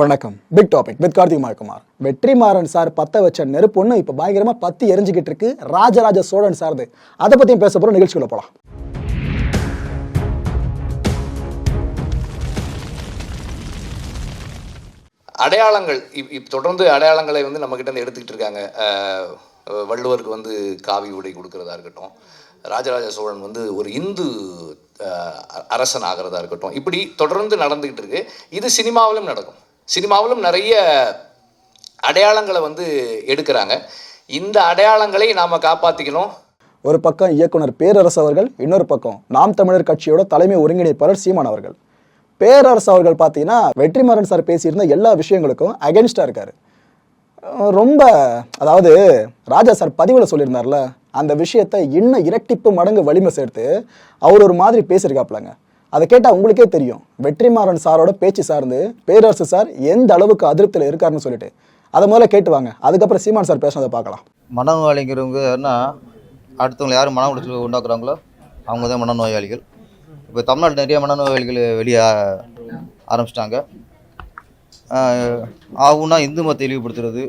வணக்கம். Big topic with Karthik Mayakumar Vetrimaaran sir பத்த வச்ச நெருப்பு ஒன்று இப்போ பயங்கரமாக பத்தி எரிஞ்சுக்கிட்டு இருக்கு. ராஜராஜ சோழன் சார்து அதை. பற்றியும் பேச போகிற நிகழ்ச்சிக்குள்ள போகலாம் அடையாளங்கள் இப் தொடர்ந்து அடையாளங்களை வந்து நம்மக்கிட்ட இருந்து எடுத்துக்கிட்டு இருக்காங்க. வள்ளுவருக்கு வந்து காவி உடை கொடுக்கறதா இருக்கட்டும். ராஜராஜ சோழன் வந்து ஒரு இந்து அ- அரசன் ஆகிறதா இருக்கட்டும். இப்படி தொடர்ந்து நடந்துக்கிட்டு இருக்கு. இது சினிமாவிலும் நடக்கும். சினிமாவிலும் நிறைய அடையாளங்களை வந்து எடுக்கிறாங்க. இந்த அடையாளங்களை நாம் காப்பாற்றிக்கணும் ஒரு பக்கம் இயக்குனர் பேரரசு அவர்கள் இன்னொரு பக்கம் நாம் தமிழர் கட்சியோட தலைமை ஒருங்கிணைப்பாளர் சீமான் அவர்கள். பேரரசு அவர்கள் பார்த்தீங்கன்னா வெற்றிமாறன் சார் பேசியிருந்த எல்லா விஷயங்களுக்கும் அகென்ஸ்டாக இருக்காரு. ரொம்ப அதாவது ராஜா சார் பதிவில் சொல்லியிருந்தார்ல அந்த விஷயத்தை இன்னும் இரட்டிப்பு மடங்கு வலிமை சேர்த்து அவர் ஒரு மாதிரி பேசியிருக்காப்லங்க அதை கேட்டால் உங்களுக்கே தெரியும். வெற்றிமாறன் சாரோட பேச்சு சார்ந்து பேரரசு சார் எந்த அளவுக்கு அதிருப்தியில் இருக்காருன்னு சொல்லிட்டு. அதை முதல்ல கேட்டு வாங்க. அதுக்கப்புறம் சீமான் சார் பேசுனதை பார்க்கலாம். மனநோயாளிங்கிறவங்கன்னா அடுத்தவங்களை யாரும் மன உளைச்சல் உண்டாக்குறாங்களோ அவங்க தான் மனநோயாளிகள். இப்போ தமிழ்நாட்டில் நிறைய மனநோயாளிகள் வெளியே ஆரம்பிச்சிட்டாங்க. ஆகும்னா இந்து மதத்தை இழிவுபடுத்துறது.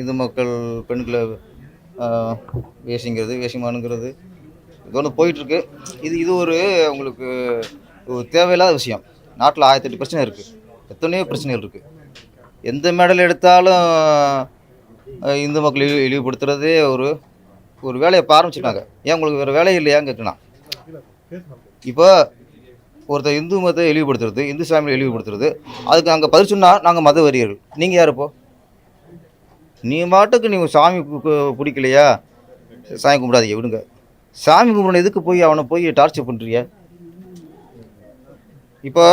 இந்து மக்கள் பெண்களை வேஷிங்கிறது வேஷிமானுங்கிறது. இது ஒன்று போயிட்டுருக்கு. இது இது ஒரு உங்களுக்கு ஒரு தேவையில்லாத விஷயம். நாட்டில் ஆயிரத்தெட்டு பிரச்சனை இருக்குது எத்தனையோ பிரச்சனைகள் இருக்குது எந்த மேடல் எடுத்தாலும் இந்து மக்கள் இழி இழிவுபடுத்துறதே ஒரு ஒரு வேலையை ஆரம்பிச்சிட்டாங்க ஏன் உங்களுக்கு வேறு வேலை இல்லையான்னு கேட்கலாம் இப்போ ஒருத்தர் இந்து மதத்தை இழிவுபடுத்துறது இந்து சாமியை இழிவுபடுத்துறது அதுக்கு நாங்கள் பதில் சொன்னால் நாங்கள் மத வரியர்கள் நீங்கள் யார் இப்போ? நீ மாட்டுக்கு நீ சாமி பிடிக்கலையா? சாமி கும்பிடாதீங்க விடுங்க. சாமி கும்பிடணும் எதுக்கு போய் அவனை போய் டார்ச்சர் பண்ணுறிய இப்போ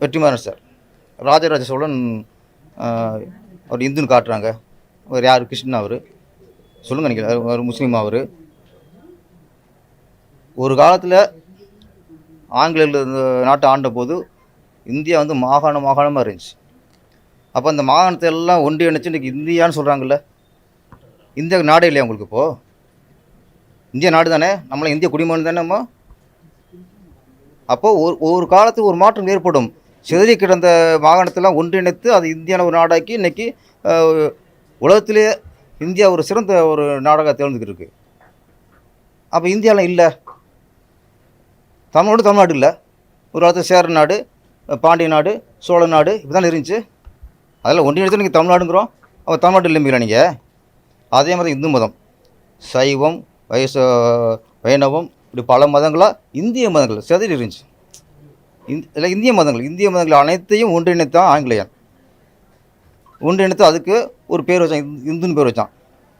வெற்றிமாறன் சார் ராஜராஜ சோழன் அவர் இந்துன்னு காட்டுறாங்க. அவர் யார்? கிருஷ்ணன் அவர். சொல்லுங்கள் நீங்கள் அவர் முஸ்லீம் அவர். ஒரு காலத்தில் ஆங்கிலேயர் இந்த நாட்டை ஆண்ட போது இந்தியா வந்து மாகாண மாகாணமாக இருந்துச்சு. அப்போ அந்த மாகாணத்தை எல்லாம் ஒன்றிணைச்சு இன்றைக்கி இந்தியான்னு சொல்கிறாங்கல்ல இந்தியா நாடே இல்லையா உங்களுக்கு இப்போது இந்திய நாடு தானே? நம்மள இந்திய குடிமகன் தானே நம்ம? அப்போ ஒரு ஒரு காலத்தில் ஒரு மாற்றம் ஏற்படும். சிதறி கிடந்த மாகாணத்தெல்லாம் ஒன்றிணைத்து அது இந்தியான ஒரு நாடாக்கி இன்னைக்கு உலகத்திலே இந்தியா ஒரு சிறந்த ஒரு நாடாக தேர்ந்துக்கிட்டு இருக்குது அப்போ இந்தியாவில் இல்லை. தமிழ்நாடு தமிழ்நாடு இல்லை. ஒரு காலத்தில் சேர நாடு பாண்டிய நாடு சோழ நாடு இப்படி தான் இருந்துச்சு. அதில் ஒன்றிணைத்து நீங்கள் தமிழ்நாடுங்கிறோம். அப்போ தமிழ்நாடு இல்லைங்களா நீங்கள் அதே மாதிரி இந்து மதம். சைவம் வைச வைணவம் இப்படி பல மதங்களாக இந்திய மதங்கள் சிதறி இருந்துச்சு. இந்த இல்லை இந்திய மதங்கள் இந்திய மதங்கள் அனைத்தையும் ஒன்றிணைத்தான் ஆங்கிலேயன். ஒன்றிணைத்து அதுக்கு ஒரு பேர் வச்சான் இந்துன்னு பேர் வச்சான்.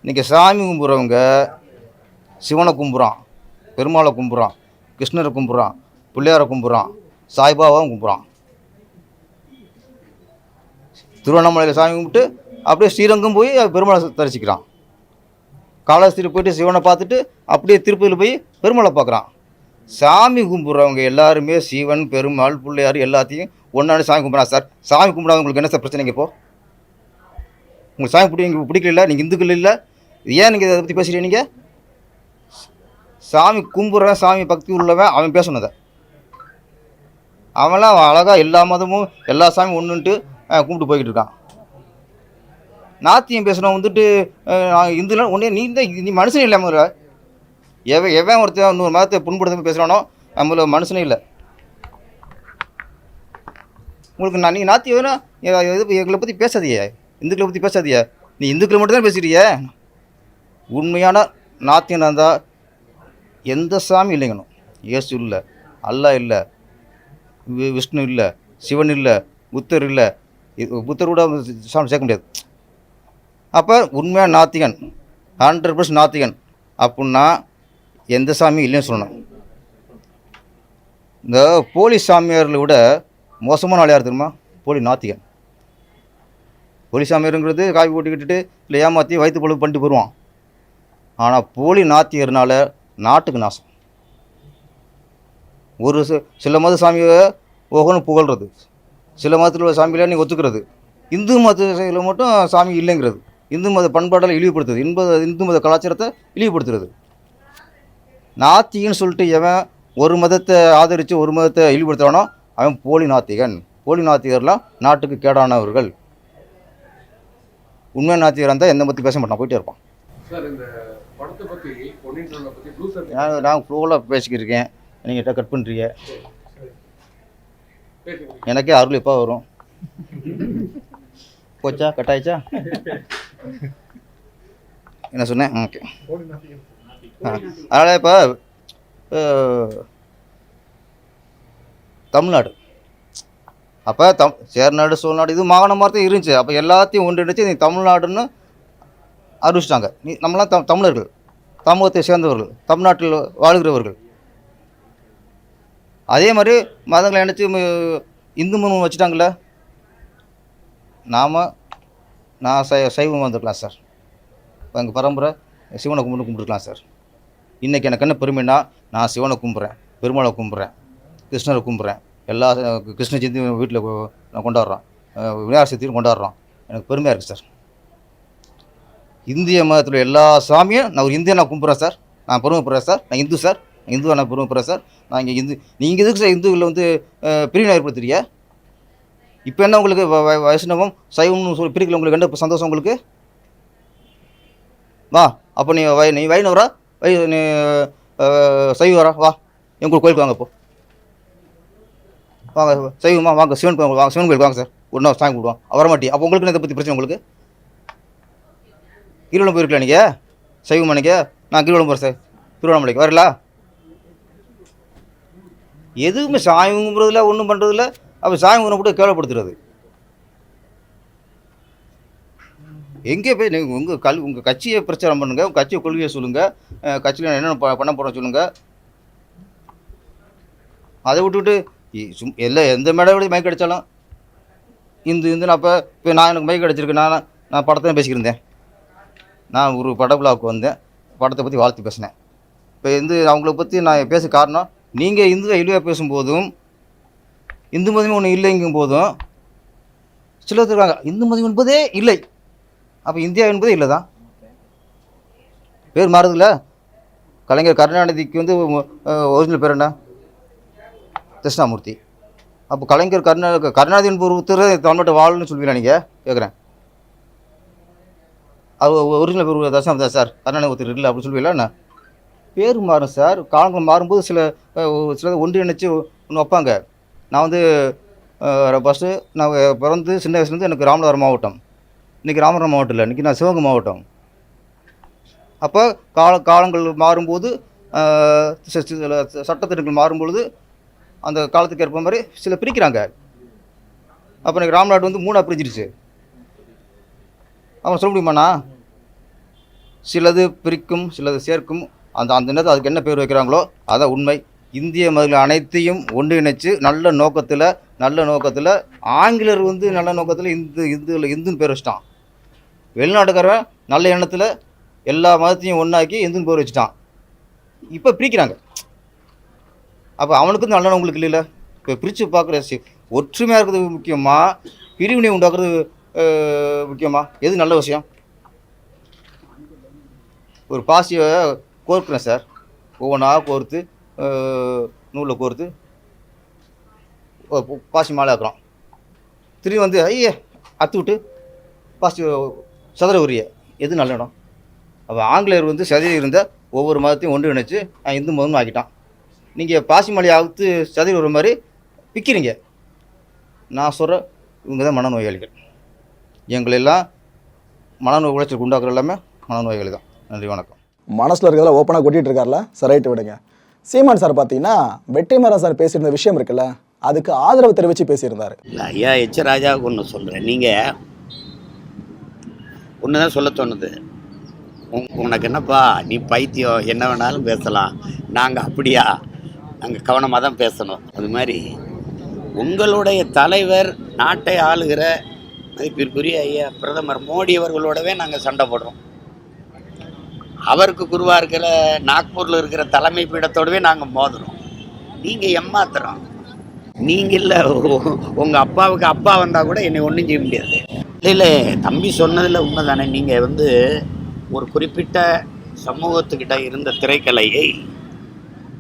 இன்றைக்கி சாமி கும்பிட்றவங்க சிவனை கும்பிட்றான் பெருமாளை கும்பிட்றான் கிருஷ்ணரை கும்பிட்றான் பிள்ளையாரை கும்பிட்றான் சாய்பாபாவும் கும்பிட்றான் திருவண்ணாமலையில் சாமி கும்பிட்டு அப்படியே ஸ்ரீரங்கம் போய் பெருமாளை தரிசிக்கிறான். காலாஸ்திரி போயிட்டு சிவனை பார்த்துட்டு அப்படியே திருப்பதியில் போய் பெருமாளை பார்க்குறான். சாமி கும்பிட்றவங்க எல்லாருமே சிவன் பெருமாள் பிள்ளையார் எல்லாத்தையும் ஒன்றாடி சாமி கும்பிட்றான் சார். சாமி கும்பிடாதவங்களுக்கு என்ன சார் பிரச்சனைங்க இப்போ? உங்களுக்கு சாமி பிடிக்க பிடிக்கல நீங்கள் இந்துக்கள் இல்லை? ஏன் நீங்கள் இதை பற்றி பேசுகிறீங்க நீங்கள் சாமி கும்பிட்றவன் சாமி பக்தி உள்ளவன் அவன் பேசுனதை. அவன்லாம் அழகாக எல்லா மதமும் எல்லா சாமியும் ஒன்றுன்ட்டு கும்பிட்டு போய்கிட்டு இருக்கான். நாத்தியம் பேசுகிறோம் வந்துட்டு நான் இந்துலாம் ஒன்றே நீ தான் நீ மனுஷனே இல்லை முதல்ல. எவன் எவன் ஒருத்தன் இன்னொரு மதத்தை புண்படுத்த பேசுகிறானோ நம்மள மனுஷனே இல்லை. உங்களுக்கு நான் நீ நாத்தி வேணும் இது எங்களை பற்றி பேசாதியே இந்துக்களை பற்றி பேசாதியே நீ இந்துக்களை மட்டும் தான் பேசுகிறியே உண்மையான நாத்தியம் இருந்தால் எந்த சாமி இல்லைங்கணும். இயேசு இல்லை அல்லாஹ் இல்லை வி- விஷ்ணு இல்லை சிவன் இல்லை புத்தர் இல்லை. இது- புத்தர் கூட சாமி சேர்க்க முடியாது. அப்போ உண்மையாக நாத்திகன்? Hundred percent நாத்திகன். அப்புடின்னா எந்த சாமியும் இல்லைன்னு சொல்லணும். இந்த போலி சாமியார்களை விட மோசமான ஆள் யார் தெரியுமா? போலி நாத்திகன். போலி சாமியாருங்கிறது காய் போட்டுக்கிட்டு இல்லை ஏமாற்றி வயிற்று பொழுது பண்ணிட்டு போயிடுவான் ஆனால் போலி நாத்திகர்னால நாட்டுக்கு நாசம். ஒரு சில மத சாமியை ஓகோன்னு புகழ்றது. சில மதத்தில் உள்ள சாமிகளை நீ ஒத்துக்கிறது. இந்து மதத்தில் மட்டும் சாமி இல்லைங்கிறது. இந்து மத பண்பாடெல்லாம் இழிவுபடுத்துறது இன்ப இந்து மத கலாச்சாரத்தை இழிவுபடுத்துறது. நாத்தின்னு சொல்லிட்டு எவன் ஒரு மதத்தை ஆதரித்து ஒரு மதத்தை இழிவுபடுத்துறானோ அவன் போலி நாத்திகன். போலி நாத்திகர்லாம் நாட்டுக்கு கேடானவர்கள். உண்மை நாத்திகர் இருந்தால் எந்த பற்றி பேச மாட்டான். போயிட்டே இருப்பான். நான் நான் ஃப்ளோவில் பேசிக்கிட்டு இருக்கேன் நீங்கள் கட் பண்ணுறீங்க எனக்கே அருள் எப்போ வரும்? போச்சா கட் ஆயிடுச்சா என்ன சொன்னேன் ஓகே. அதனால் இப்போ தமிழ்நாடு. அப்போ தம் சேர்நாடு சோழ்நாடு இது மாகாணம் மாதிரி இருந்துச்சு. அப்போ எல்லாத்தையும் ஒன்றிணைச்சு நீ தமிழ்நாடுன்னு அறிவிச்சிட்டாங்க. நீ நம்மளாம் தம் தமிழர்கள் தமிழகத்தை சேர்ந்தவர்கள் தமிழ்நாட்டில் வாழ்கிறவர்கள். அதே மாதிரி மதங்களை நினச்சி இந்து மதம் வச்சுட்டாங்களே நாம் நான் சை சைவம் வந்துருக்கலாம் சார். எங்கள் பரம்பரை சிவனை கும்பிட்டு கும்பிட்டுருக்கலாம் சார். இன்றைக்கி எனக்கு என்ன பெருமைன்னா நான் சிவனை கும்பிட்றேன் பெருமாளை கும்பிட்றேன் கிருஷ்ணரை கும்பிட்றேன் எல்லா கிருஷ்ண ஜெயந்தியும் வீட்டில் நான் கொண்டாடுறோம். விநாயகர் சதுர்த்தியும் கொண்டாடுறோம். எனக்கு பெருமையாக இருக்குது சார். இந்திய மதத்தில் எல்லா சாமியும் நான் ஒரு இந்தியன் நான் கும்பிட்றேன் சார். நான் பெருமைப்படுறேன் சார். நான் இந்து சார். இந்துவை நான் பெருமைப்படுறேன் சார். நான் இங்கே இந்து நீங்கள் எதுக்கு சார் இந்துவில் வந்து பிரிவினை ஏற்படுத்துறீங்க? இப்போ என்ன உங்களுக்கு வ- வைஷ்ணவம் சைவம்னு சொல்லி பிரிக்கல உங்களுக்கு என்ன சந்தோஷம் உங்களுக்கு? வா அப்போ நீ வை நீ வைணவரா வை நீ சைவரா வா எங்கள் கோயிலுக்கு வாங்க இப்போ வாங்க சைவமா வாங்க சிவன் கோயில் வாங்க சிவன் கோயிலுக்கு வாங்க சார். ஒன்றா சாமி கும்பிடுவோம். வரமாட்டி அப்போ உங்களுக்கு இதை பற்றி பிரச்சனை உங்களுக்கு? கிரிவலம் போயிருக்கலாம் நீங்கள் சைவம் நீங்கள் நான் கிரிவலம் போகிறேன் சார். திருவண்ணாமலைக்கு வரல? எதுவுமே சாமி கும்பிட்றதில்ல ஒன்றும் பண்ணுறதில்ல அப்போ சாமி கும்பிட கூட கேவலப்படுத்துறது. எங்கே போய் நீங்கள் உங்கள் கல் உங்கள் கட்சியை பிரச்சாரம் பண்ணுங்கள் உங்கள் கட்சியை கொள்கையை சொல்லுங்கள் கட்சியில் என்னென்ன ப- பண்ண போகிறோம் சொல்லுங்கள் அதை விட்டுவிட்டு சும் எல்லா எந்த மேடையோடய மைக் அடித்தாலும் இந்த இந்து நான் இப்போ இப்போ நான் எனக்கு மைக் அடிச்சிருக்கேன் நான் நான் படத்தை பேசிக்கிருந்தேன் நான் ஒரு பட விழாவுக்கு வந்தேன் படத்தை பற்றி வாழ்த்து பேசினேன். இப்போ இந்து அவங்கள பற்றி நான் பேச காரணம் நீங்கள் இந்துவை இழிவாக பேசும்போதும் இந்து மதமே ஒன்று இல்லைங்கும் போதும் சிலர் இருக்காங்க இந்து மதம் என்பதே இல்லை. அப்போ இந்தியா என்பதே இல்லை தான் பேர் மாறுதுல்ல? கலைஞர் கருணாநிதிக்கு வந்து ஒரிஜினல் பேர் என்ன? கிருஷ்ணாமூர்த்தி. அப்போ கலைஞர் கருணா கருணாநிதி என்பவர் ஒருத்தர் தமிழ்நாட்டை வாழ்னு சொல்லுவீங்களா நீங்கள் கேட்குறேன் அது ஒரிஜினல் பேர் தர்ஷனம் தான் சார் கருணாநிதி ஒருத்தர் இல்லை அப்படின்னு சொல்லுவீங்களா என்ன? பேர் மாறும் சார். காலங்கள் மாறும்போது சில சில ஒன்று நினச்சி ஒன்று வைப்பாங்க. நான் வந்து ஃபஸ்ட்டு நான் பிறந்து சின்ன வயசுலேருந்து எனக்கு ராமநாதபுரம் மாவட்டம். இன்றைக்கி ராமநாதபுரம் மாவட்டம் இல்லை இன்றைக்கி நான் சிவகங்கை மாவட்டம். அப்போ கால காலங்கள் மாறும்போது சட்டத்திட்டங்கள் மாறும்பொழுது அந்த காலத்துக்கு ஏற்ப மாதிரி சில பிரிக்கிறாங்க. அப்போ எனக்கு ராம்நாடு வந்து மூணாக பிரிஞ்சிருச்சு அவன் சொல்ல முடியுமாண்ணா? சிலது பிரிக்கும் சிலது சேர்க்கும். அந்த அந்த நேரத்தில் அதுக்கு என்ன பேர் வைக்கிறாங்களோ அதான் உண்மை. இந்திய மதங்கள் அனைத்தையும் ஒன்றிணைச்சு நல்ல நோக்கத்தில் நல்ல நோக்கத்தில் ஆங்கிலர் வந்து நல்ல நோக்கத்தில் இந்து இந்து இந்துன்னு பேர் வச்சிட்டான். வெளிநாட்டுக்காரன் நல்ல எண்ணத்தில் எல்லா மதத்தையும் ஒன்றாக்கி இந்துன்னு பேர் வச்சுட்டான். இப்போ பிரிக்கிறாங்க. அப்போ அவனுக்கு நல்ல உங்களுக்கு இல்லைல்ல? இப்போ பிரித்து பார்க்குற சி ஒற்றுமையாக இருக்கிறது முக்கியமாக பிரிவினை உண்டாக்குறது முக்கியமாக முக்கியமா? எது நல்ல விஷயம்? ஒரு பாசியை கோர்க்குறேன் சார். ஒவ்வொன்றா கோர்த்து நூலில் கோர்த்து பாசி மாலை ஆக்குறோம் திரும்பி வந்து ஐயே அத்து விட்டு பாசி சதுர உரிய எது நல்ல இடம்? அப்போ ஆங்கிலேயர் வந்து சதி இருந்த ஒவ்வொரு மதத்தையும் ஒன்று இணைச்சு நான் இந்து மதம்னு ஆக்கிட்டான். நீங்கள் பாசி மலை அவுத்து சதி வர மாதிரி விற்கிறீங்க நான் சொல்கிற இவங்க தான் மனநோயாளிகள். எங்களெல்லாம் மனநோய் உழைச்சலுக்கு உண்டாக்குற எல்லாமே மனநோயாளி தான். நன்றி வணக்கம். மனசில் இருக்கிறதெல்லாம் ஓப்பனாக கொட்டிகிட்டு இருக்கார்ல? சார் ரைட்டு விடுங்க. சீமான் சார் பார்த்தீங்கன்னா வெற்றிமாறன் சார் பேசியிருந்த விஷயம் இருக்குல்ல அதுக்கு ஆதரவு தெரிவித்து பேசியிருந்தாரு. இல்லை ஐயா எச் ராஜாவுக்கு ஒன்று சொல்கிறேன் நீங்கள் ஒன்று தான் சொல்ல தோணுது உனக்கு என்னப்பா நீ பைத்தியம் என்ன வேணாலும் பேசலாம். நாங்கள் அப்படியா? நாங்கள் கவனமாக தான் பேசணும். அது மாதிரி உங்களுடைய தலைவர் நாட்டை ஆளுகிற மதிப்பிற்குரிய ஐயா பிரதமர் மோடி அவர்களோடவே நாங்கள் சண்டை போடுறோம். அவருக்கு குருவாக இருக்கிற நாக்பூரில் இருக்கிற தலைமை பீடத்தோடவே நாங்கள் மோதுறோம். நீங்கள் ஏமாத்துறோம். நீங்கள் இல்லை உங்கள் அப்பாவுக்கு அப்பா வந்தால் கூட என்னை ஒன்றும் செய்ய முடியாது. இல்லை இல்லை தம்பி சொன்னதில் உண்மைதானே. நீங்கள் வந்து ஒரு குறிப்பிட்ட சமூகத்துக்கிட்ட இருந்த திரைக்கலையை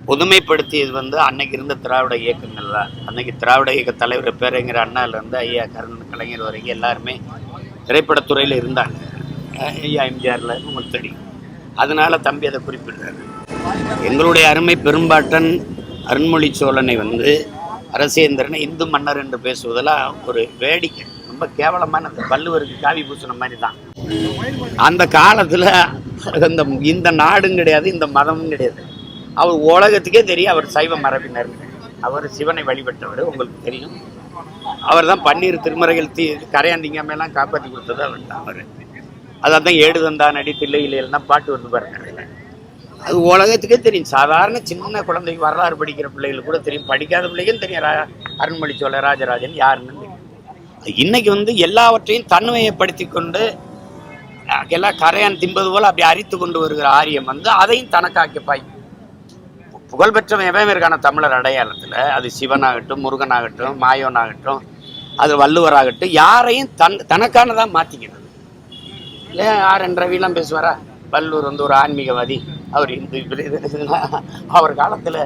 பொதுமைப்படுத்தியது வந்து அன்னைக்கு இருந்த திராவிட இயக்கங்கள் தான் அன்னைக்கு திராவிட இயக்க தலைவர் பேரங்கிற அண்ணாலேருந்து ஐயா கருண் கலைஞர் வரைக்கும் எல்லாருமே திரைப்படத்துறையில் இருந்தாங்க. ஐயா எம்ஜிஆரில் முத்தடி அதனால தம்பி அதை குறிப்பிடுறாரு. எங்களுடைய அருமை பெரும்பாட்டன் அருண்மொழி சோழனை வந்து அரசேந்திரனை இந்து மன்னர் என்று பேசுவதெல்லாம் ஒரு வேடிக்கை. ரொம்ப கேவலமானது. வள்ளுவருக்கு காவி பூசின மாதிரி தான் அந்த காலத்தில் இந்த இந்த நாடும் கிடையாது இந்த மதமும் கிடையாது. அவர் உலகத்துக்கே தெரியும் அவர் சைவ மரபினர். அவர் சிவனை வழிபட்டவர் உங்களுக்கு தெரியும். அவர் தான் பன்னீர் திருமறைகள் தீ கரையாந்திங்காமெல்லாம் காப்பாற்றி கொடுத்தது அவர் தான் அவர். அதான் ஏடு தந்தான் அடி தில்லையில் எல்லாம் பாட்டு வந்து பாருங்க. அது உலகத்துக்கே தெரியும். சாதாரண சின்ன குழந்தைக்கு வரலாறு படிக்கிற பிள்ளைகளுக்கு கூட தெரியும். படிக்காத பிள்ளைகளும் தெரியும். ரா- அருண்மொழி சோழ ராஜராஜன் யாருன்னு தெரியும். இன்னைக்கு வந்து எல்லாவற்றையும் தன்மையப்படுத்தி கொண்டு எல்லாம் கரையான் திம்பது போல அப்படி அரித்து கொண்டு வருகிற ஆரியம் வந்து அதையும் தனக்காக்கி பாய். புகழ்பெற்றவன் எவன் இருக்கான தமிழர் அடையாளத்தில் அது சிவனாகட்டும் முருகனாகட்டும் மாயோனாகட்டும் அது வள்ளுவராகட்டும் யாரையும் தன் தனக்கானதான் மாற்றிக்கிறது இல்லை ஆர் என் ரவிலாம் பேசுவாரா? வள்ளூர் வந்து ஒரு ஆன்மீகவாதி. அவர் இந்து அவர் காலத்தில்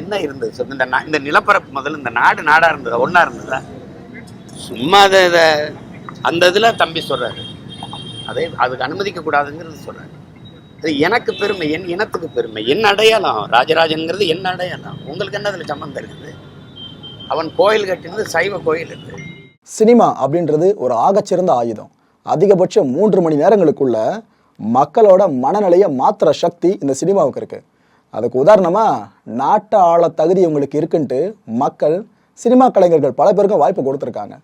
என்ன இருந்தது? சொல்லு இந்த இந்த நிலப்பரப்பு முதல்ல இந்த நாடு நாடாக இருந்ததா? ஒன்றா இருந்ததா? சும்மா அதை இதை அந்த இதில் தம்பி சொல்கிறாரு அதை அதுக்கு அனுமதிக்க கூடாதுங்கிறது சொல்கிறாரு அது எனக்கு பெருமை என் இனத்துக்கு பெருமை. என் அடையாளம் ராஜராஜனுங்கிறது என் அடையாளம். உங்களுக்கு என்ன அதில் சம்மந்தம் இருக்குது? அவன் கோயில் கட்டினது சைவ கோயில் இருக்குது சினிமா அப்படின்றது ஒரு ஆகச்சிறந்த ஆயுதம். அதிகபட்சம் மூன்று மணி நேரங்களுக்குள்ள மக்களோட மனநிலையை மாற்றுற சக்தி இந்த சினிமாவுக்கு இருக்குது அதுக்கு உதாரணமாக நாட்டை ஆள தகுதி உங்களுக்கு இருக்குன்ட்டு மக்கள் சினிமா கலைஞர்கள் பல பேருக்கும் வாய்ப்பு கொடுத்துருக்காங்க.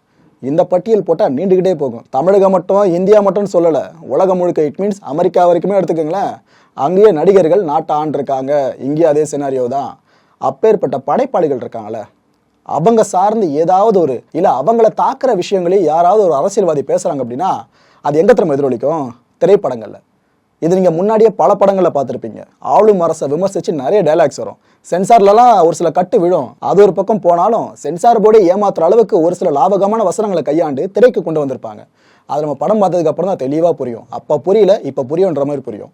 இந்த பட்டியல் போட்டால் நீண்டுக்கிட்டே போகும். தமிழகம் மட்டும் இந்தியா மட்டும்னு சொல்லலை. உலகம் முழுக்க இட் மீன்ஸ் அமெரிக்கா வரைக்குமே எடுத்துக்கோங்களேன். அங்கேயே நடிகர்கள் நாட்டை ஆண்டிருக்காங்க இங்கேயும் அதே சினாரியோ தான். அப்பேற்பட்ட படைப்பாளிகள் இருக்காங்களே அவங்க சார்ந்து ஏதாவது ஒரு இல்லை அவங்கள தாக்குற விஷயங்களே யாராவது ஒரு அரசியல்வாதி பேசுகிறாங்க அப்படின்னா அது எங்க திரும்ப எதிரொலிக்கும்? திரைப்படங்களில். இது நீங்கள் முன்னாடியே பல படங்களில் பார்த்துருப்பீங்க. ஆளும் அரசை விமர்சித்து நிறைய டைலாக்ஸ் வரும். சென்சார்லலாம் ஒரு சில கட்டு விழும். அது ஒரு பக்கம் போனாலும் சென்சார் போர்டே ஏமாத்துற அளவுக்கு ஒரு சில லாபகமான வசனங்களை கையாண்டு திரைக்கு கொண்டு வந்திருப்பாங்க. அது நம்ம படம் பார்த்ததுக்கு அப்புறம் தான் தெளிவாக புரியும். அப்போ புரியல இப்போ புரியுன்ற மாதிரி புரியும்.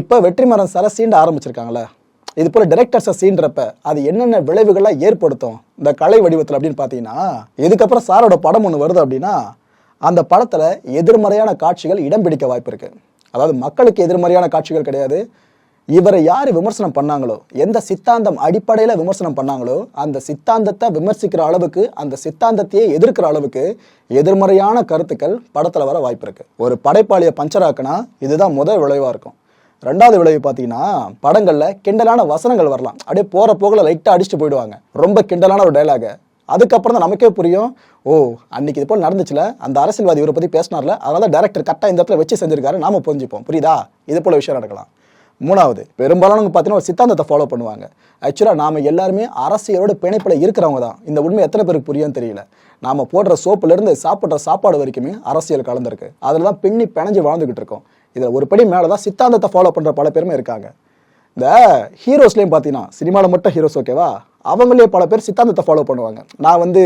இப்போ வெற்றிமரம் சில சீண்ட ஆரம்பிச்சிருக்காங்களே இது போல டிரெக்டர்ஸை சீன்றப்ப அது என்னென்ன விளைவுகளை ஏற்படுத்தும்? இந்த கலை வடிவத்தில் அப்படின்னு பார்த்தீங்கன்னா இதுக்கப்புறம் சாரோட படம் ஒன்று வருது அப்படின்னா அந்த படத்தில் எதிர்மறையான காட்சிகள் இடம் பிடிக்க வாய்ப்பு இருக்கு. அதாவது மக்களுக்கு எதிர்மறையான காட்சிகள் கிடையாது. இவரை யார் விமர்சனம் பண்ணாங்களோ எந்த சித்தாந்தம் அடிப்படையில் விமர்சனம் பண்ணாங்களோ அந்த சித்தாந்தத்தை விமர்சிக்கிற அளவுக்கு அந்த சித்தாந்தத்தையே எதிர்க்கிற அளவுக்கு எதிர்மறையான கருத்துக்கள் படத்தில் வர வாய்ப்பு இருக்குது ஒரு படைப்பாளியை பஞ்சராக்குனா இதுதான் முதல் விளைவாக இருக்கும். ரெண்டாவது விளைவு பார்த்தீங்கன்னா படங்களில் கிண்டலான வசனங்கள் வரலாம். அப்படியே போகிற போகல லைட்டாக அடிச்சுட்டு போயிடுவாங்க. ரொம்ப கிண்டலான ஒரு டைலாக அதுக்கப்புறம் தான் நமக்கே புரியும் ஓ அன்னைக்கு இது போல் நடந்துச்சுல அந்த அரசியல்வாதி இவரை பற்றி பேசினார்ல அதனால டேரக்டர் கரெக்டாக இந்த இடத்துல வச்சு செஞ்சிருக்காரு நாம புரிஞ்சுப்போம். புரியுதா? இது போல விஷயம் நடக்கலாம். மூணாவது பெரும்பாலானவங்க பார்த்தீங்கன்னா ஒரு சித்தாந்தத்தை ஃபாலோ பண்ணுவாங்க. ஆக்சுவலாக நாம் எல்லாருமே அரசியலோட பிணைப்பில் இருக்கிறவங்க தான். இந்த உண்மை எத்தனை பேருக்கு புரியும் தெரியல. நாம போடுற சோப்புலேருந்து சாப்பிட்ற சாப்பாடு வரைக்குமே அரசியல் கலந்துருக்கு. அதில் தான் பின்னி பிணைஞ்சு வாழ்ந்துக்கிட்டு இருக்கோம். இதில் ஒரு படி மேலே தான் சித்தாந்தத்தை ஃபாலோ பண்ணுற பல பேருமே இருக்காங்க. இந்த ஹீரோஸ்லேயும் பார்த்தீங்கன்னா சினிமாவில் மட்டும் ஹீரோஸ் ஓகேவா அவங்களே பல பேர் சித்தாந்தத்தை ஃபாலோ பண்ணுவாங்க. நான் வந்து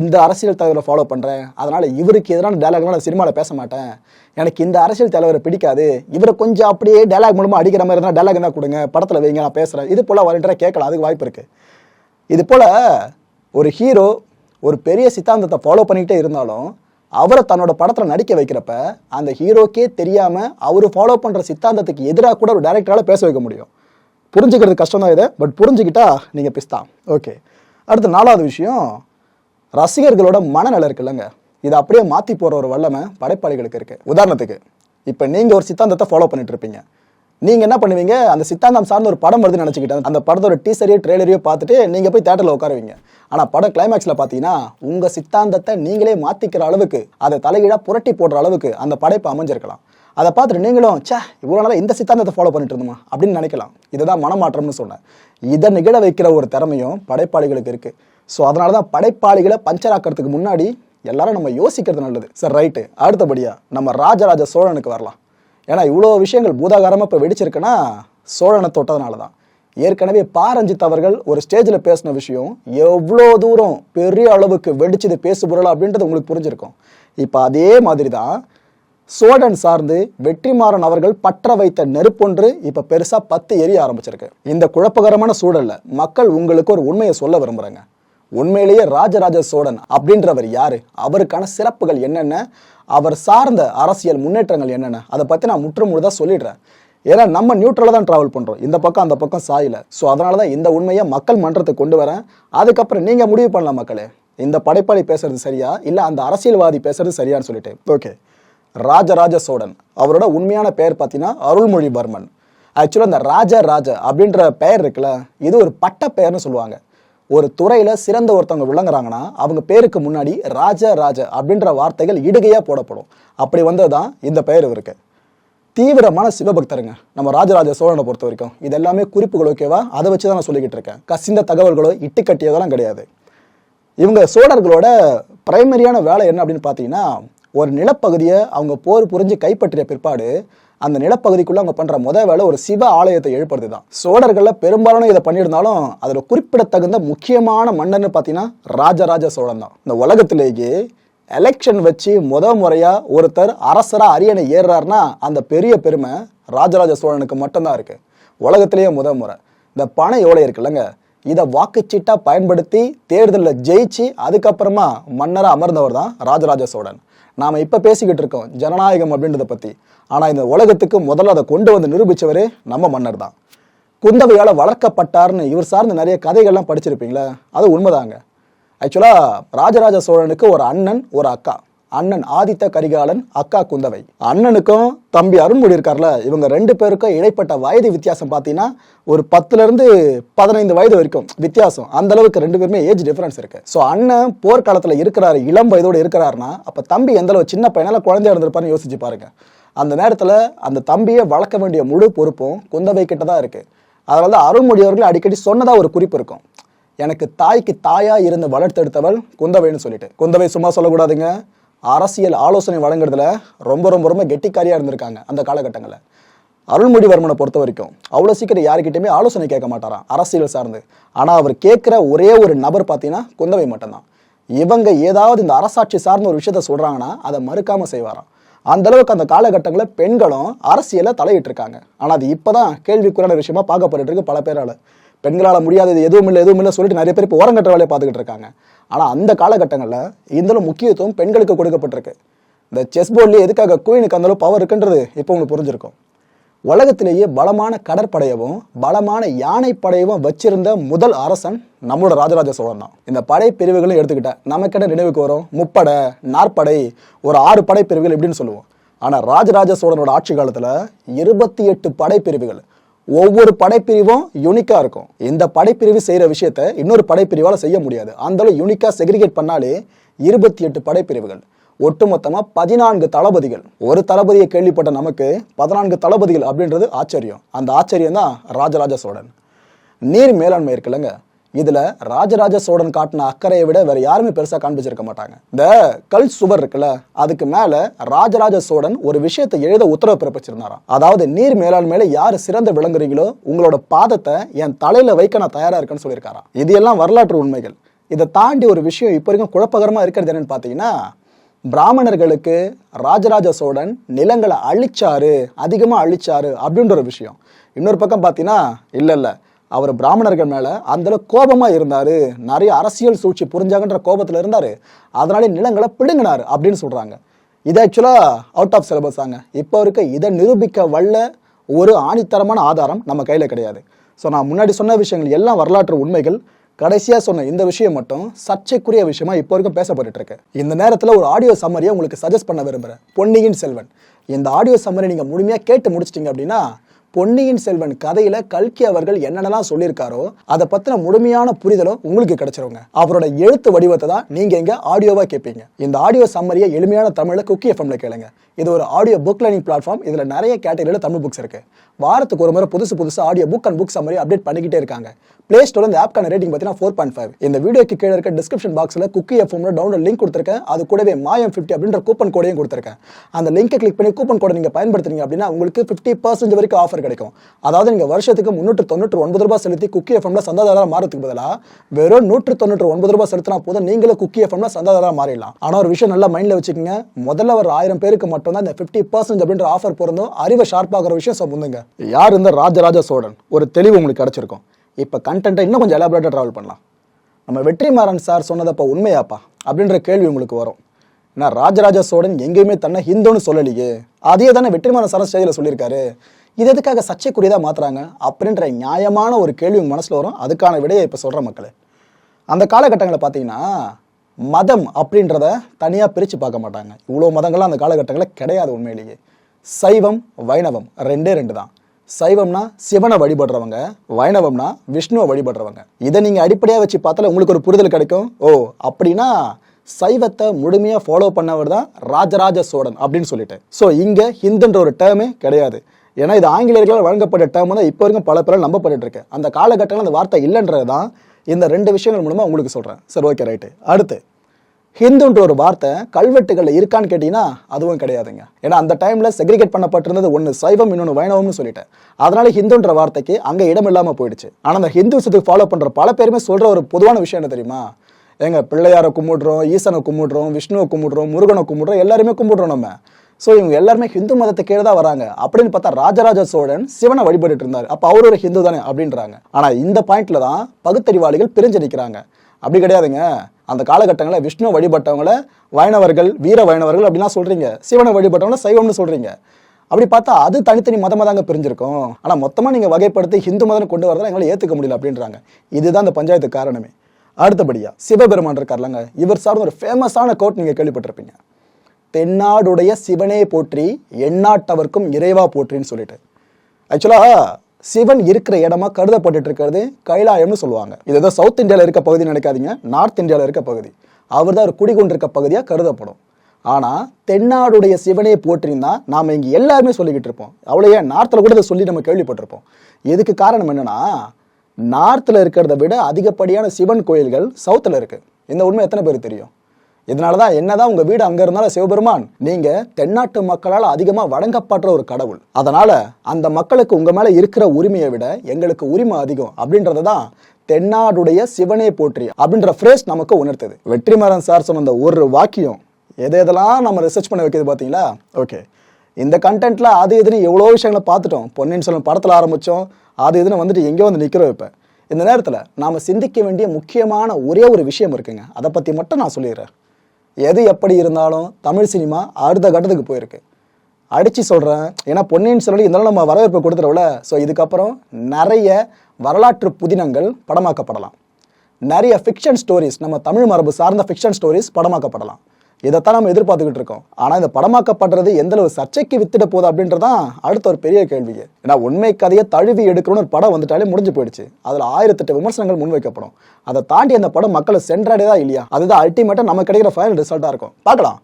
இந்த அரசியல் தலைவரை ஃபாலோ பண்ணுறேன் அதனால் இவருக்கு எதிரான டயலாக்லாம் நான் சினிமாவில் பேச மாட்டேன். எனக்கு இந்த அரசியல் தலைவரை பிடிக்காது. இவரை கொஞ்சம் அப்படியே டயலாக் மூலமாக அடிக்கிற மாதிரி இருந்தால் டயலாக் தான் கொடுங்க. படத்தில் வைங்க நான் பேசுகிறேன் இது போல் வாலண்டியராக கேட்கலாம். அதுக்கு வாய்ப்பு இருக்குது இது போல் ஒரு ஹீரோ ஒரு பெரிய சித்தாந்தத்தை ஃபாலோ பண்ணிக்கிட்டே இருந்தாலும் அவரை தன்னோட படத்தில் நடிக்க வைக்கிறப்ப அந்த ஹீரோக்கே தெரியாமல் அவர் ஃபாலோ பண்ணுற சித்தாந்தத்துக்கு எதிராக கூட ஒரு டேரக்டரால் பேச வைக்க முடியும். புரிஞ்சுக்கிறது கஷ்டம் தான் இதை பட் புரிஞ்சுக்கிட்டா நீங்கள் பிஸ்தா. ஓகே அடுத்து நாலாவது விஷயம் ரசிகர்களோட மனநிலை இருக்குல்லங்க இதை அப்படியே மாற்றி போகிற ஒரு வல்லமை படைப்பாளிகளுக்கு இருக்குது உதாரணத்துக்கு இப்போ நீங்கள் ஒரு சித்தாந்தத்தை ஃபாலோ பண்ணிட்டு இருப்பீங்க. நீங்கள் என்ன பண்ணுவீங்க? அந்த சித்தாந்தம் சார்ந்த ஒரு படம் வருதுன்னு நினச்சிக்கிட்டு அந்த படத்தோட டீசரையோ ட்ரெய்லரையோ பார்த்துட்டு நீங்கள் போய் தேட்டரில் உட்காருவீங்க. ஆனால் படம் கிளைமேக்ஸில் பார்த்தீங்கன்னா உங்கள் சித்தாந்தத்தை நீங்களே மாற்றிக்கிற அளவுக்கு அதை தலைகீழாக புரட்டி போடுற அளவுக்கு அந்த படைப்பு அமைஞ்சிருக்கலாம். அதை பார்த்துட்டு நீங்களும் ச்சே இவ்வளோ நாளாக இந்த சித்தாந்தத்தை ஃபாலோ பண்ணிட்டு இருந்தோமா? அப்படின்னு நினைக்கலாம். இதுதான் மனமாற்றம்னு சொன்னேன். இதை நிகழ வைக்கிற ஒரு திறமையும் படைப்பாளிகளுக்கு இருக்குது ஸோ அதனால தான் படைப்பாளிகளை பஞ்சர் ஆக்கிறதுக்கு முன்னாடி எல்லாரும் நம்ம யோசிக்கிறது நல்லது. சார் ரைட்டு அடுத்தபடியாக நம்ம ராஜராஜ சோழனுக்கு வரலாம். ஏன்னா இவ்வளோ விஷயங்கள் பூதாகாரமாக இப்போ வெடிச்சிருக்குன்னா சோழனை தொட்டதுனால தான் ஏற்கனவே பாரஞ்சித் அவர்கள் ஒரு ஸ்டேஜில் பேசின விஷயம் எவ்வளோ தூரம் பெரிய அளவுக்கு வெடிச்சது பேசு பொருள் அப்படின்றது உங்களுக்கு புரிஞ்சிருக்கும். இப்போ அதே மாதிரி தான் சோழன் சார்ந்து வெற்றிமாறன் அவர்கள் பற்ற வைத்த நெருப்பொன்று இப்போ பெருசாக பத்து எரிய ஆரம்பிச்சிருக்கு. இந்த குழப்பகரமான சூழலில் மக்கள் உங்களுக்கு ஒரு உண்மையை சொல்ல விரும்புகிறாங்க உண்மையிலேயே ராஜராஜ சோழன் அப்படின்றவர் யாரு? அவருக்கான சிறப்புகள் என்னென்ன? அவர் சார்ந்த அரசியல் முன்னேற்றங்கள் என்னென்ன? அதை பற்றி நான் முற்றுமுழுதாக சொல்லிடுறேன். ஏன்னா நம்ம நியூட்ரலாக தான் ட்ராவல் பண்ணுறோம் இந்த பக்கம் அந்த பக்கம் சாயில. ஸோ அதனால தான் இந்த உண்மையை மக்கள் மன்றத்துக்கு கொண்டு வரேன். அதுக்கப்புறம் நீங்கள் முடிவு பண்ணலாம் மக்களே. இந்த படைப்பாளி பேசுறது சரியா? இல்லை அந்த அரசியல்வாதி பேசுறது சரியான்னு சொல்லிட்டு. ஓகே ராஜராஜ சோழன். அவரோட உண்மையான பெயர் பார்த்தீங்கன்னா அருள்மொழிவர்மன். ஆக்சுவலாக அந்த ராஜ ராஜ அப்படின்ற பெயர் இருக்குல்ல இது ஒரு பட்ட பெயர்னு சொல்லுவாங்க. ஒரு துறையில் சிறந்த ஒருத்தவங்க விளங்குறாங்கன்னா அவங்க பேருக்கு முன்னாடி ராஜ ராஜ அப்படின்ற வார்த்தைகள் இடுகையாக போடப்படும். அப்படி வந்தது தான் இந்த பெயர் இருக்கு தீவிரமான சிவபக்தருங்க. நம்ம ராஜராஜ சோழனை பொறுத்த வரைக்கும். இது எல்லாமே குறிப்புகள் ஓகேவா அதை வச்சு தான் நான் சொல்லிக்கிட்டு இருக்கேன். கசிந்த தகவல்களோ இட்டு கட்டியதெல்லாம் கிடையாது. இவங்க சோழர்களோட பிரைமரியான வேலை என்ன அப்படின்னு பார்த்தீங்கன்னா ஒரு நிலப்பகுதியை அவங்க போர் புரிஞ்சு கைப்பற்றிய பிற்பாடு அந்த நிலப்பகுதிக்குள்ள அவங்க பண்ற முத வேலை ஒரு சிவ ஆலயத்தை எழுப்புறது தான் சோழர்கள்ல பெரும்பாலான இதை பண்ணியிருந்தாலும் அதுல குறிப்பிடத்தகுந்த முக்கியமான மன்னர்னு பார்த்தீங்கன்னா ராஜராஜ சோழன் தான். இந்த உலகத்திலேயே எலெக்ஷன் வச்சு முத முறையா ஒருத்தர் அரசரா அரியணை ஏறுறாருன்னா அந்த பெரிய பெருமை ராஜராஜ சோழனுக்கு மட்டும்தான் இருக்கு. உலகத்திலேயே முத முறை. இந்த பண ஓலை இருக்குல்லங்க இதை வாக்குச்சீட்டாக பயன்படுத்தி தேர்தலில் ஜெயிச்சு அதுக்கப்புறமா மன்னராக அமர்ந்தவர் தான் ராஜராஜ சோழன். நாம் இப்போ பேசிக்கிட்டு இருக்கோம் ஜனநாயகம் அப்படின்றத பற்றி ஆனால் இந்த உலகத்துக்கு முதல்ல அதை கொண்டு வந்து நிரூபித்தவரே நம்ம மன்னர் தான். குந்தவையால் வளர்க்கப்பட்டார்னு இவர் சார்ந்த நிறைய கதைகள்லாம் படிச்சிருப்பீங்களே அது உண்மைதாங்க. ஆக்சுவலாக ராஜராஜ சோழனுக்கு ஒரு அண்ணன் ஒரு அக்கா. அண்ணன் ஆதித்த கரிகாலன் அக்கா குந்தவை. அண்ணனுக்கும் தம்பி அருண்மொழி இருக்கார்ல இவங்க ரெண்டு பேருக்கும் இடைப்பட்ட வயது வித்தியாசம் பார்த்தீங்கன்னா ஒரு பத்துல இருந்து பதினைந்து வயது வரைக்கும் வித்தியாசம். அந்த அளவுக்கு ரெண்டு பேருமே ஏஜ் டிஃபரன்ஸ் இருக்கு. ஸோ அண்ணன் போர்க்காலத்தில் இருக்கிறாரு இளம் வயதோடு இருக்கிறாருன்னா அப்போ தம்பி எந்த அளவு சின்ன பையனால குழந்தையா இருந்திருப்பாருன்னு யோசிச்சு பாருங்க. அந்த நேரத்தில் அந்த தம்பியை வளர்க்க வேண்டிய முழு பொறுப்பும் குந்தவை கிட்ட தான் இருக்கு. அதனால தான் அருள்மொழி அவர்கள் அடிக்கடி சொன்னதாக ஒரு குறிப்பு இருக்கும். எனக்கு தாய்க்கு தாயாக இருந்து வளர்த்தெடுத்தவள் குந்தவைன்னு சொல்லிட்டு. குந்தவை சும்மா சொல்லக்கூடாதுங்க. அரசியல் ஆலோசனை வழங்குறதுல ரொம்ப ரொம்ப ரொம்ப கெட்டிக்காரியாக இருந்திருக்காங்க அந்த காலகட்டங்களில். அருள்மொழிவர்மனை பொறுத்த வரைக்கும் அவ்வளோ சீக்கிரம் யாருக்கிட்டையுமே ஆலோசனை கேட்க மாட்டாராம் அரசியல் சார்ந்து. ஆனால் அவர் கேட்குற ஒரே ஒரு நபர் பார்த்தீங்கன்னா குந்தவை மட்டும்தான். இவங்க ஏதாவது இந்த அரசாட்சி சார்ந்த ஒரு விஷயத்த சொல்கிறாங்கன்னா அதை மறுக்காமல் செய்வாராம். அந்த அளவுக்கு அந்த காலகட்டங்களில் பெண்களும் அரசியலை தலையிட்டு இருக்காங்க ஆனால் அது இப்போதான் கேள்விக்குறான விஷயமா பார்க்கப்பட்டு இருக்கு பல பேரால். பெண்களால் முடியாதது எதுவும் இல்லை எதுவும் இல்லை சொல்லிட்டு நிறைய பேர் இப்போ ஓரங்கட்ட வேலையை பார்த்துக்கிட்டு இருக்காங்க. ஆனால் அந்த காலகட்டங்களில் இந்தளவு முக்கியத்துவம் பெண்களுக்கு கொடுக்கப்பட்டிருக்கு. இந்த செஸ் போர்ட்லேயே எதுக்காக குயினுக்கு அந்தளவு பவர் இருக்குன்றது இப்போ உங்களுக்கு புரிஞ்சிருக்கும். உலகத்திலேயே பலமான கடற்படையவும் பலமான யானைப்படையவும் வச்சிருந்த முதல் அரசன் நம்மளோட ராஜராஜ சோழன் தான். இந்த படை பிரிவுகளும் எடுத்துக்கிட்டேன் நமக்கிட்ட நினைவுக்கு வரும்? முப்படை நாற்படை ஒரு ஆறு படை பிரிவுகள் எப்படின்னு சொல்லுவோம். ஆனால் ராஜராஜ சோழனோட ஆட்சி காலத்தில் இருபத்தி எட்டு படைப்பிரிவுகள் ஒவ்வொரு படைப்பிரிவும் யூனிக்காக இருக்கும். இந்த படைப்பிரிவு செய்கிற விஷயத்த இன்னொரு படைப்பிரிவால் செய்ய முடியாது. அந்த அளவு செக்ரிகேட் பண்ணாலே இருபத்தி எட்டு படைப்பிரிவுகள். ஒட்டுமொத்தமாக பதினான்கு தளபதிகள். ஒரு தளபதியை கேள்விப்பட்ட நமக்கு பதினான்கு தளபதிகள் அப்படின்றது ஆச்சரியம். அந்த ஆச்சரியம் தான் ராஜராஜ சோழன். நீர் மேலாண்மை இருக்குல்லங்க. இதுல ராஜராஜ சோழன் காட்டின அக்கறையை விட வேற யாருமே பெருசா காண்பிச்சிருக்க மாட்டாங்க. இந்த கல் சுவர் இருக்குல்ல அதுக்கு மேல ராஜராஜ சோழன் ஒரு விஷயத்தை எழுத உத்தரவு பிறப்பிச்சிருந்தாராம். அதாவது நீர் மேலாண்மையில யாரு சிறந்த விளங்குறீங்களோ உங்களோட பாதத்தை என் தலையில வைக்க நான் தயாரா இருக்கேன்னு சொல்லியிருக்காராம். இது எல்லாம் வரலாற்று உண்மைகள். இதை தாண்டி ஒரு விஷயம் இப்போ வரைக்கும் குழப்பகரமா இருக்கிறது என்னன்னு பார்த்தீங்கன்னா பிராமணர்களுக்கு ராஜராஜ சோழன் நிலங்களை அழிச்சாரு அதிகமா அழிச்சாரு அப்படின்ற ஒரு விஷயம். இன்னொரு பக்கம் பார்த்தீங்கன்னா இல்ல இல்லை. அவர் பிராமணர்கள் மேலே அந்தளவு கோபமாக இருந்தார். நிறைய அரசியல் சூழ்ச்சி புரிஞ்சாங்கன்ற கோபத்தில் இருந்தார். அதனாலே நிலங்களை பிடுங்கினார் அப்படின்னு சொல்கிறாங்க இது ஆக்சுவலாக அவுட் ஆஃப் சிலபஸ் ஆங்க இப்போ இருக்க இதை நிரூபிக்க வல்ல ஒரு ஆணித்தரமான ஆதாரம் நம்ம கையில் கிடையாது. ஸோ நான் முன்னாடி சொன்ன விஷயங்கள் எல்லாம் வரலாற்று உண்மைகள். கடைசியாக சொன்ன இந்த விஷயம் மட்டும் சர்ச்சைக்குரிய விஷயமா இப்போ வரைக்கும் பேசப்பட்டுட்டு இருக்கு. இந்த நேரத்தில் ஒரு ஆடியோ சம்மரியை உங்களுக்கு சஜஸ்ட் பண்ண விரும்புறேன். பொன்னியின் செல்வன். இந்த ஆடியோ சம்மரி நீங்கள் முழுமையாக கேட்டு முடிச்சிட்டிங்க அப்படின்னா பொன்னியின் செல்வன் கதையில கல்கி அவர்கள் என்னென்னலாம் சொல்லியிருக்காரோ அதை பத்தின முழுமையான புரிதலும் உங்களுக்கு கிடைச்சிருங்க. அவரோட எழுத்து வடிவத்தை தான் நீங்க இங்க ஆடியோவா கேட்பீங்க இந்த ஆடியோ சம்மரியை எளிமையான தமிழ்ல குக்கி எஃப்எம்ல கேளுங்க. இது ஒரு ஆடியோ புக் லேர்னிங் பிளாட்ஃபார்ம் இதுல நிறைய கேட்டகரியில தமிழ் புக்ஸ் இருக்கு. வாரத்துக்கு ஒரு முறை புதுசு புதுசு audio book and book summary update பண்ணிக்கிட்டே இருக்காங்க. பிளே ஸ்டோர் இந்த ஆப்க்கான ரேட்டிங் பார்த்தீங்கன்னா ஃபோர் பாயிண்ட் ஃபைவ் இந்த வீடியோக்கு கீழே இருக்க டிஸ்கிரிப்ஷன் பாக்ஸில் குக்கி எஃப்எம்ல டவுன்லோட் லிங்க் கொடுத்துருக்கேன். அது கூடவே மாயம் ஃபிஃப்டி அப்படின்ற கூப்பன் கோடையும் கொடுத்துருக்கேன். அந்த லிங்கை கிளிக் பண்ணி கூப்பன் கோடை நீங்கள் பயன்படுத்துறீங்க அப்படின்னா உங்களுக்கு ஃபிஃப்டி பர்சன்ட் வரைக்கும் ஆஃபர் கிடைக்கும். அதாவது நீங்கள் வருஷத்துக்கு முந்நூற்று தொண்ணூற்று ஒன்பது ரூபாய் செலுத்தி குக்கி எஃப்எம்ல சந்தாதாரா மாறதுக்கு பதிலாக வெறும் நூற்று தொண்ணூற்று ஒன்பது ரூபாய் செலுத்தினா போதும் நீங்களும் குக்கி எஃப்எம்ல சந்தாதாரா மாறிடலாம். ஆனால் ஒரு விஷயம் நல்லா மைண்டில் வச்சுக்கோங்க. முதல்ல ஒரு ஆயிரம் பேருக்கு மட்டும் தான் இந்த ஃபிஃப்டி பர்சன்ட் அப்படின்ற ஆஃபர் பொருந்தும் அறிவை ஷார்ப்பாகிற விஷயம் சொல்லுங்க யார் இந்த ராஜராஜ சோழன்? ஒரு தெளிவு உங்களுக்கு கிடைச்சிருக்கும். இப்போ கண்டென்ட்டை இன்னும் கொஞ்சம் எலாபரேட்டாக ட்ராவல் பண்ணலாம். நம்ம வெற்றிமாறன் சார் சொன்னதப்போ உண்மையாப்பா? அப்படின்ற கேள்வி உங்களுக்கு வரும். ஏன்னா ராஜராஜ சோழன் எங்கேயுமே தன்னை ஹிந்துன்னு சொல்லலையே. அதே தானே வெற்றிமாறன் சார் ஸ்டேஜில் சொல்லியிருக்காரு. இது எதுக்காக சர்ச்சைக்குரியதாக மாத்துறாங்க அப்படின்ற நியாயமான ஒரு கேள்வி உங்கள் மனசில் வரும். அதுக்கான விடையை இப்போ சொல்கிற மக்களே. அந்த காலகட்டங்களில் பார்த்தீங்கன்னா மதம் அப்படின்றத தனியாக பிரித்து பார்க்க மாட்டாங்க. இவ்வளோ மதங்கள்லாம் அந்த காலகட்டங்களில் கிடையாது உண்மையிலேயே. சைவம் வைணவம் ரெண்டே ரெண்டு தான். சைவம்னா சிவனை வழிபடுறவங்க வைணவம்னா விஷ்ணுவை வழிபடுறவங்க. இதை நீங்கள் அடிப்படையாக வச்சு பார்த்தாலே உங்களுக்கு ஒரு புரிதல் கிடைக்கும். ஓ அப்படின்னா சைவத்தை முழுமையாக ஃபாலோ பண்ணவர் தான் ராஜராஜ சோழன் அப்படின்னு சொல்லிட்டு. ஸோ இங்கே ஹிந்துன்ற ஒரு டேர்மே கிடையாது. ஏன்னா இது ஆங்கிலேயர்களால் வழங்கப்பட்ட டேர்ம் தான் இப்போ வரைக்கும் பல பேரால் நம்பப்பட்டு இருக்கு அந்த காலகட்டத்தில் அந்த வார்த்தை இல்லைன்றது தான் இந்த ரெண்டு விஷயங்கள் மூலமாக உங்களுக்கு சொல்கிறேன் சரி ஓகே ரைட்டு அடுத்து ஹிந்துன்ற ஒரு வார்த்தை கல்வெட்டுகளில் இருக்கான்னு கேட்டிங்கன்னா அதுவும் கிடையாதுங்க. ஏன்னா அந்த டைமில் செக்ரிகேட் பண்ணப்பட்டிருந்தது ஒன்று சைவம் இன்னொன்று வைணவம்னு சொல்லிட்டேன் அதனால ஹிந்துன்ற வார்த்தைக்கு அங்கே இடம் இல்லாமல் போயிடுச்சு. ஆனால் அந்த ஹிந்துசத்துக்கு ஃபாலோ பண்ணுற பல பேருமே சொல்கிற ஒரு பொதுவான விஷயம் என்ன தெரியுமா? எங்க பிள்ளையாரை கும்பிடுறோம் ஈசனை கும்பிடுறோம் விஷ்ணுவை கும்பிடுறோம் முருகனை கும்பிடுறோம் எல்லாருமே கும்பிடுறோம் நம்ம. ஸோ இவங்க எல்லாருமே ஹிந்து மதத்தை கீழே தான் வராங்க. அப்படின்னு பார்த்தா ராஜராஜ சோழன் சிவனை வழிபட்டு இருந்தார். அப்போ அவர் ஒரு ஹிந்து தானே அப்படின்றாங்க. ஆனால் இந்த பாயிண்ட்ல தான் பகுத்தறிவாளிகள் பிரிஞ்சு நிற்கிறாங்க அப்படி கிடையாதுங்க. அந்த காலகட்டங்களில் விஷ்ணு வழிபட்டவங்கள வைணவர்கள் வீர வைணவர்கள் அப்படிலாம் சொல்றீங்க. சிவனை வழிபட்டவங்கள சைவம்னு சொல்றீங்க. அப்படி பார்த்தா அது தனித்தனி மதமாக தாங்க பிரிஞ்சிருக்கும். ஆனால் மொத்தமாக நீங்கள் வகைப்படுத்தி ஹிந்து மதம் கொண்டு வரதான் எங்களால் ஏற்றுக்க முடியல அப்படின்றாங்க. இதுதான் இந்த பஞ்சாயத்து காரணமே. அடுத்தபடியாக சிவபெருமான் இருக்கார்லங்க இவர் சார்ந்த ஒரு ஃபேமஸான கோட் நீங்கள் கேள்விப்பட்டிருப்பீங்க. தென்னாடுடைய சிவனே போற்றி எண்ணாட்டவர்க்கும் இறைவா போற்றின்னு சொல்லிட்டு. ஆக்சுவலாக சிவன் இருக்கிற இடமா கருதப்பட்டு இருக்கிறது கைலாயம்னு சொல்லுவாங்க. இது ஏதோ சவுத் இந்தியாவில் இருக்க பகுதி நினைக்காதீங்க நார்த் இந்தியாவில் இருக்க பகுதி. அவர் தான் ஒரு குடிகொண்டிருக்க பகுதியாக கருதப்படும். ஆனால் தென்னாடுடைய சிவனே போற்றின்னா நாம் இங்கே எல்லாருமே சொல்லிக்கிட்டு இருப்போம். அவ்வளோ ஏன் நார்த்தில் கூட இதை சொல்லி நம்ம கேள்விப்பட்டிருப்போம். இதுக்கு காரணம் என்னென்னா நார்த்தில் இருக்கிறத விட அதிகப்படியான சிவன் கோயில்கள் சவுத்தில் இருக்குது இந்த உண்மை எத்தனை பேர் தெரியும்? இதனால தான் என்னதான் உங்க வீடு அங்க இருந்தாலும் சிவபெருமான் நீங்க தென்னாட்டு மக்களால் அதிகமா வழங்கப்படுற ஒரு கடவுள். அதனால அந்த மக்களுக்கு உங்க மேல இருக்கிற உரிமையை விட எங்களுக்கு உரிமை அதிகம் அப்படின்றது தான் தென்னாடுடைய சிவனே போற்றி அப்படின்ற ஃப்ரேஸ் நமக்கு உணர்த்துது. வெற்றிமாறன் சார் சொன்ன ஒரு வாக்கியம் எது எதெல்லாம் நம்ம ரிசர்ச் பண்ண வைக்கிறது பார்த்தீங்களா? ஓகே இந்த கண்டென்ட்ல அது இதுன்னு எவ்வளோ விஷயங்களை பார்த்துட்டோம். பொன்னியின் செல்வன் படத்தில் ஆரம்பித்தோம் அது இதுன்னு வந்துட்டு எங்கேயோ வந்து நிற்கிறோம் இப்போ. இந்த நேரத்தில் நாம் சிந்திக்க வேண்டிய முக்கியமான ஒரே ஒரு விஷயம் இருக்குங்க. அதை பற்றி மட்டும் நான் சொல்லிடுறேன். எது எப்படி இருந்தாலும் தமிழ் சினிமா அடுத்த கட்டத்துக்கு போயிருக்கு. அடித்து சொல்கிறேன் ஏன்னா பொன்னியின் செல்வன் இருந்தாலும் நம்ம வரவேற்பு கொடுத்துறோம்ல ஸோ இதுக்கப்புறம் நிறைய வரலாற்று புதினங்கள் படமாக்கப்படலாம். நிறைய ஃபிக்ஷன் ஸ்டோரிஸ் நம்ம தமிழ் மரபு சார்ந்த ஃபிக்ஷன் ஸ்டோரிஸ் படமாக்கப்படலாம். இதைத்தான் நம்ம எதிர்பார்த்துக்கிட்டு இருக்கோம். ஆனால் இந்த படமாக்கப்படுறது எந்த அளவு சர்ச்சைக்கு வித்துட போகுது அப்படின்றதான் அடுத்த ஒரு பெரிய கேள்வி. ஏன்னா உண்மை கதையை தழுவி எடுக்கணும்னு ஒரு படம் வந்துட்டாலே முடிஞ்சு போயிடுச்சு. அதில் ஆயிரத்தெட்டு விமர்சனங்கள் முன்வைக்கப்படும். அதை தாண்டி அந்த படம் மக்களை சென்றடையதா இல்லையா? அதுதான் அல்டிமேட்டாக நம்ம கிடைக்கிற ஃபைனல் ரிசல்ட்டாக இருக்கும். பார்க்கலாம்.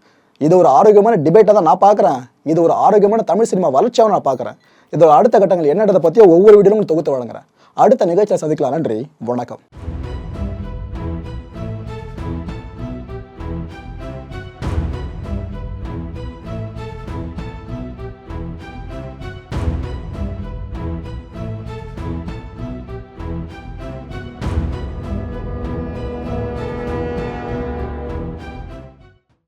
இது ஒரு ஆரோக்கியமான டிபேட்டாக தான் நான் பார்க்குறேன். இது ஒரு ஆரோக்கியமான தமிழ் சினிமா வளர்ச்சியாக நான் பார்க்குறேன். இதோட அடுத்த கட்டங்கள் என்னன்றதை பற்றியோ ஒவ்வொரு வீடியோவும் தொகுத்து வழங்குறேன். அடுத்த நிகழ்ச்சியை சந்திக்கலாம். நன்றி. வணக்கம்.